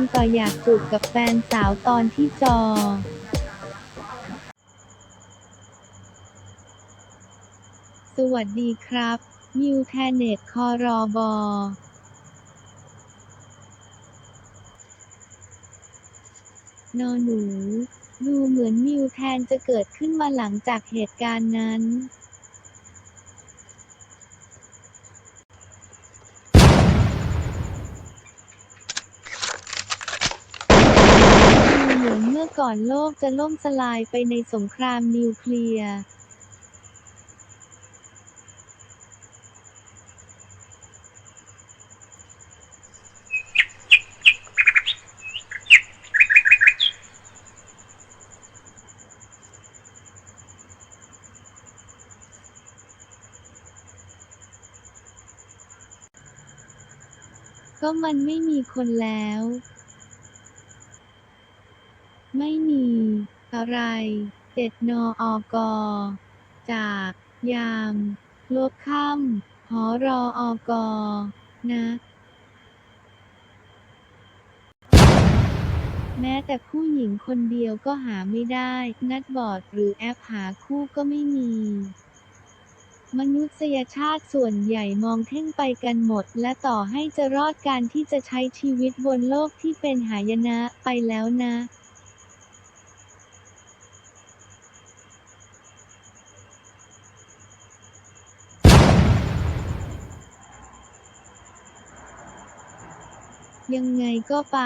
กันต่ออยากจูบกับแฟนสาวตอนที่จอสวัสดีครับ นิวแทนเน็ตคอรอบอนอหนู ดูเหมือนมิวแทนจะเกิดขึ้นมาหลังจากเหตุการณ์นั้น ดู เหมือนเมื่อก่อนโลกจะล่มสลายไปในสงครามนิวเคลียร์ก็มันไม่มีคนแล้ว ไม่มี อะไรเจ็ดนออกอจาก ยาม ลบค่ำหอรออกอนะแม้แต่ผู้หญิงคนเดียวก็หาไม่ได้ นัดบอร์ดหรือแอปหาคู่ก็ไม่มี มนุษยชาติส่วนใหญ่มองเท่งไปกันหมด และต่อให้จะรอดการที่จะใช้ชีวิตบนโลกที่เป็นหายนะไปแล้วนะ ยังไงก็ไป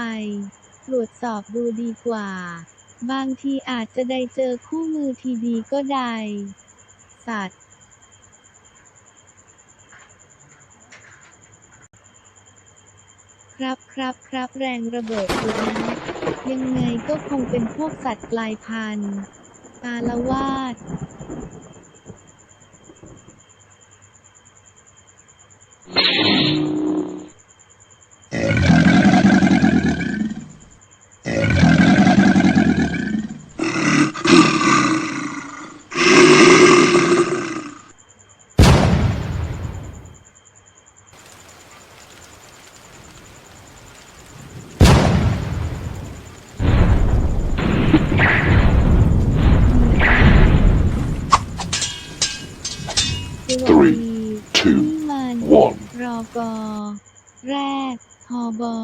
ตรวจสอบดูดีกว่า บางทีอาจจะได้เจอคู่มือทีดีก็ได้ สัตว์ครับครับครับแรงระเบิดอยู่นะยังไงก็คงเป็นพวกสัตว์กลายพันธุ์อาละวาด Three, two, one รอกอแรกฮอบอ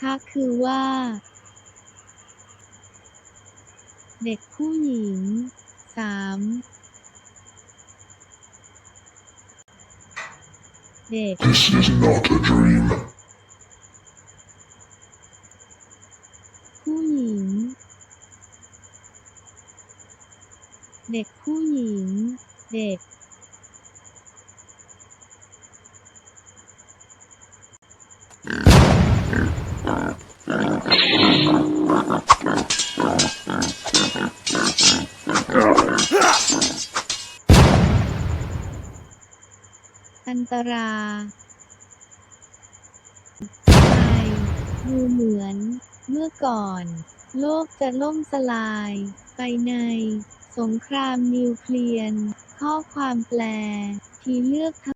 คะคือว่า เด็กผู้หญิงสามเด็ก This is not a dream. ผู้หญิง เด็กผู้หญิง เด็ก อันตราไปดูเหมือน เมื่อก่อน โลกจะล่มสลาย ไปใน งครามนิวเคลียร์ ข้อความแปล ที่เลือก